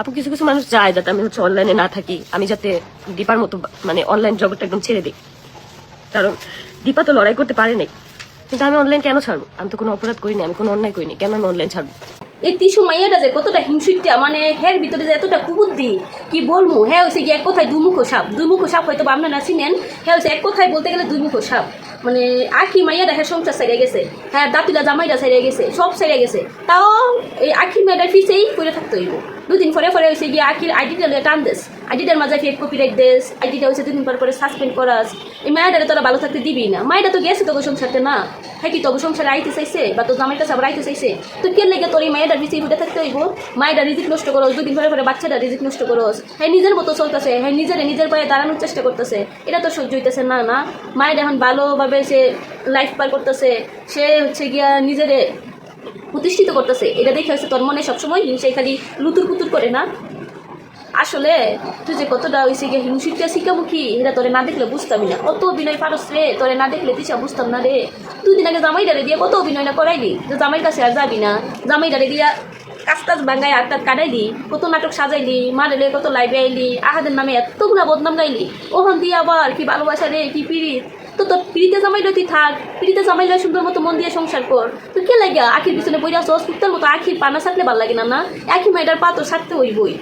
আপু, কিছু কিছু মানুষ চায় যাতে আমি হচ্ছে অনলাইনে না থাকি। আমি যাতে দীপার মতো মানে অনলাইন জগৎটা একদম ছেড়ে দিই। কারণ দীপা তো লড়াই করতে পারে নাই। কিন্তু আমি অনলাইন কেন ছাড়বো? আমি তো কোনো অপরাধ করিনি আমি কোনো অন্যায় করিনি কেন আমি অনলাইন ছাড়বো? এই তিসু মাইয়াটা যে কতটা হিংসুটটা মানে হের ভিতরে যে এতটা কুবুদ্ধি, কি বলব? হ্যাঁ হচ্ছে কি এক কথায় দুমুখ সাপ। দুমুখ সাপ হয়তো বা না চিনেন। হ্যাঁ হচ্ছে এক কথায় বলতে গেলে দুমুখ সাপ। মানে আখি মাইয়াটা হ্যাঁ সংসার সাইডে গেছে। হ্যাঁ দাঁতিলা জামাইটা সাইডে গেছে, সব সাইডে গেছে। তাও এই আখি মেয়েটার পিছেই পড়ে থাকতে হইব। দুদিন পরে পরে হয়েছে গিয়ে আখির আইডিটা লয়ে টান দেস। আইডিটার মাঝে ফেক কপি রেখ দেস আইডিটা হচ্ছে দুদিন পরে পরে সাসপেন্ড করাস। এই মায়েরারে তোরা ভালো থাকতে দিবি না। মায়েরা তো গেছে তোকে সংসারতে না হ্যাঁ কি তোকে সংসারে আইতে চাইছে? বা তোর কাছে আবার আইতে চাইছে? তো কে লেগে তোর এই মায়েরার পিছিয়ে উঠে থাকতে হইব? মায়েরা রিজিক নষ্ট করস, দুদিন পরে পরে বাচ্চাটা রিজিক নষ্ট করস। হ্যাঁ নিজের মতো চলতেছে। হ্যাঁ নিজের নিজের পায়ে দাঁড়ানোর চেষ্টা করতেছে। এটা তো সহ্য হইতেছে না না মায়ের এখন ভালোভাবে সে লাইফ পার করতেছে। সে হচ্ছে গিয়া নিজেরে প্রতিষ্ঠিত করতেছে। এটা দেখে হচ্ছে তোর মনে সবসময় হিংসাই খালি লুতুর পুতুর করে না? আসলে তুই যে কতটা হয়েছে গিয়ে হিংসিটা শিখামুখী এটা তোরে না দেখলে বুঝতামই না। কত অভিনয় পারস রে? তোরে না দেখলে দিশা বুঝতাম না রে। দুই দিন আগে জামাই ডারে দিয়ে কত অভিনয় না করাইলি? যে জামাইয়ের কাছে আর যাবি না। জামাই ডারে দিয়া কাজ টাজ বাঙ্গাই আর টাত কাটাইলি, কত নাটক সাজাইলি মারেলে কত লাইভে আইলি, আহাদের নামে এতগুলা বদনাম গাইলি। ওখান দিয়ে আবার কি ভালোবাসা রে, কি পিড়িত। তো তোর পিড়িতে জামাই তুই থাক, পিড়িতে জামাই লয় সুন্দর মতো মন দিয়ে সংসার কর। তুই কে লাগিয়া আখির পিছনে বইরা আসস কুত্তার মতো আখির পানা সাকলে ভালো লাগে না না? একই মাইটার পা তোর সাকতে হইবই।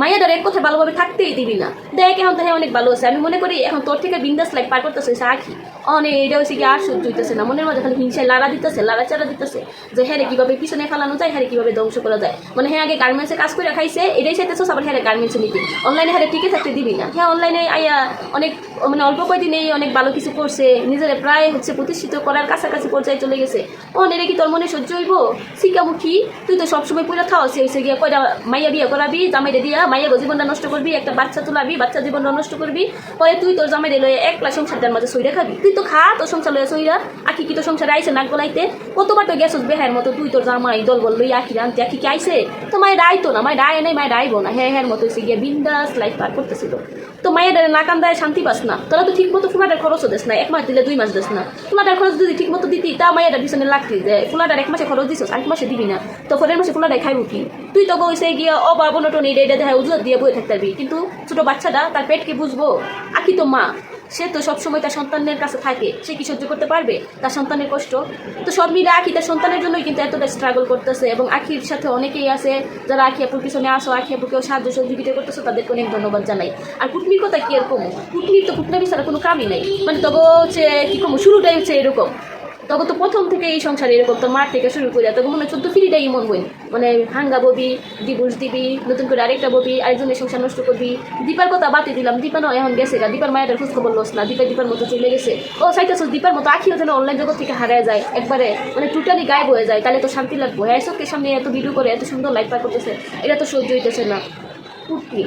মাইয়াটার এক কথা ভালোভাবে থাকতেই দিবি না। দেখ, এখন তো হ্যাঁ অনেক ভালো আছে। আমি মনে করি এখন তোর থেকে বিন্দাস লাইফ পার করতেছে আখি। অনেক এটা হচ্ছে কি আর সহ্য হইতেছে না। মনের মধ্যে খালি হিংসায় লাড়া দিতেছে লাড়া চাড়া দিতেছে। যে হ্যাঁ কীভাবে পিছনে ফেলানো যায় হ্যাঁ কীভাবে ধ্বংস করা যায়। মানে হ্যাঁ আগে গার্মেন্টসে কাজ করে খাইছে, এটাই চাইতেছ আবার হ্যাঁ গার্মেন্টসে নিতে। অনলাইনে হ্যাঁ টিকে থাকতে দিবি না। হ্যাঁ অনলাইনে আইয়া অনেক মানে অল্প কয়দিনেই অনেক ভালো কিছু করছে। নিজের প্রায় হচ্ছে প্রতিষ্ঠিত করার কাছাকাছি পর্যায়ে চলে গেছে। ও, নেরে কি তোর মনে সহ্য হইব? শিকামুখী তুই তো সবসময় পুরো খাওয়া হয়েছে গিয়ে কয়টা মাইয়া বিয়ে করাবি, জামাইরে দিয়া, মাইয়া জীবনটা নষ্ট করবি, একটা বাচ্চা তুলাবি, বাচ্চা জীবনটা নষ্ট করবি, পরে তুই তোর জামাইরে লয়ে একলা সংসারটার মাঝে সইরা খাবি। তুই তো খা, তোর সংসার লয়ে সইরা, আখি কি তোর সংসারে আইসে নাক গলাইতে? কতবার তো গেছস বেহার মতো, তুই তোর জামাই দল বল লই আখি আনতে আখি কি আইসে তো মায়ের আইতো না, মায়ের আয় নাই, মায়ের আইবো না হ্যাঁ হ্যাঁ মতো এসে গিয়ে বিন্দাস লাইফ পার করতেছিল। তো মায়ের না কান্দায় শান্তি পাস না, তোরা তো ঠিক মতো ফুলাটার খরচও দেস না এক মাস দিলে দুই মাস দেস না। ফুলাটার খরচ যদি ঠিক মতো দিতি, তা মায়ের পিছনে লাগতি যে ফুলাটার এক মাসে খরচ দিস এক মাসে দিবি না। তো পরের মাসে ফুলাটাই খাইব কি? তুই তো বইসে গিয়ে অবাব নটন এটা এটা দেখা উজুত দিয়ে বয়ে থাকতে পারবি। কিন্তু ছোট বাচ্চাটা তার পেটকে বুঝব। আকি তো মা? সে তো সবসময় তার সন্তানের কাছে থাকে। সে কি সহ্য করতে পারবে? তার সন্তানের কষ্ট। তো সব মিলে আখি তার সন্তানের জন্যই কিন্তু এতটা স্ট্রাগল করতেছে এবং আখির সাথে অনেকেই আছে, যারা আখি আপুর পিছনে আসো, আখি আপুকেও সাহায্য সহযোগিতা করতেছে, তাদেরকে অনেক ধন্যবাদ জানাই। আর কুটনির কথা কি এরকম কুটনির তো কুটনামি ছাড়া কোনো কামই নাই। মানে তবে হচ্ছে কী কম? শুরুটাই হচ্ছে এরকম। তখন তো প্রথম থেকে এই সংসারে এরকম তো মার থেকে শুরু করে, তখন মনে চোদ্দ ফিরিটাই মন বই মানে হাঙ্গা ববি ডিভোর্স দিবি, নতুন করে আরেকটা ববি, আরেকজনের সংসার নষ্ট করবি। দীপার কথা বাতি দিলাম, দীপা নয়, এখন গেছে গা। দীপার মায়ের খোঁজ খবর লোস না, দীপা দীপার মতো চলে গেছে। ও চাইতেছ দীপার মতো আখিও যেন অনলাইন জগৎ থেকে হারায় যায়। একবারে মানে টোটালি গায়েব হয়ে যায়, তাহলে তো শান্তি লাগবে। হ্যাঁ চোখের সামনে এত ভিডিও করে, এত সুন্দর লাইফ পার করতেছে, এটা তো সহ্য হইতেছে না। কুটনি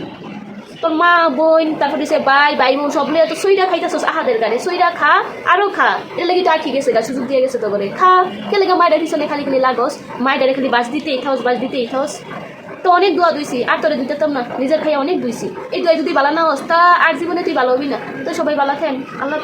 তোর মা, বোন, তারপর দিছে ভাই ভাই বোন সব লিয়ে তো সইরা খাইতেছস আহাদের গাড়ি সুইরা খা, আরও খা। এর লাগি তো আখি গেছে গা, সুযোগ দিয়ে গেছে তো করে খা। কে লেগে মায়ের পিছনে খালি খালি লাগস। মায়ের খালি বাস দিতে থাকস বাস দিতে থাকস তো অনেক দোয়া দুইছি। আর তোরে দিতেতাম না, নিজের খাই অনেক দুইছি। এই দোয়া যদি বালা না হস, তা আর জীবনে তুই ভালো হবি না। তো সবাই বালা খেন আল্লাহ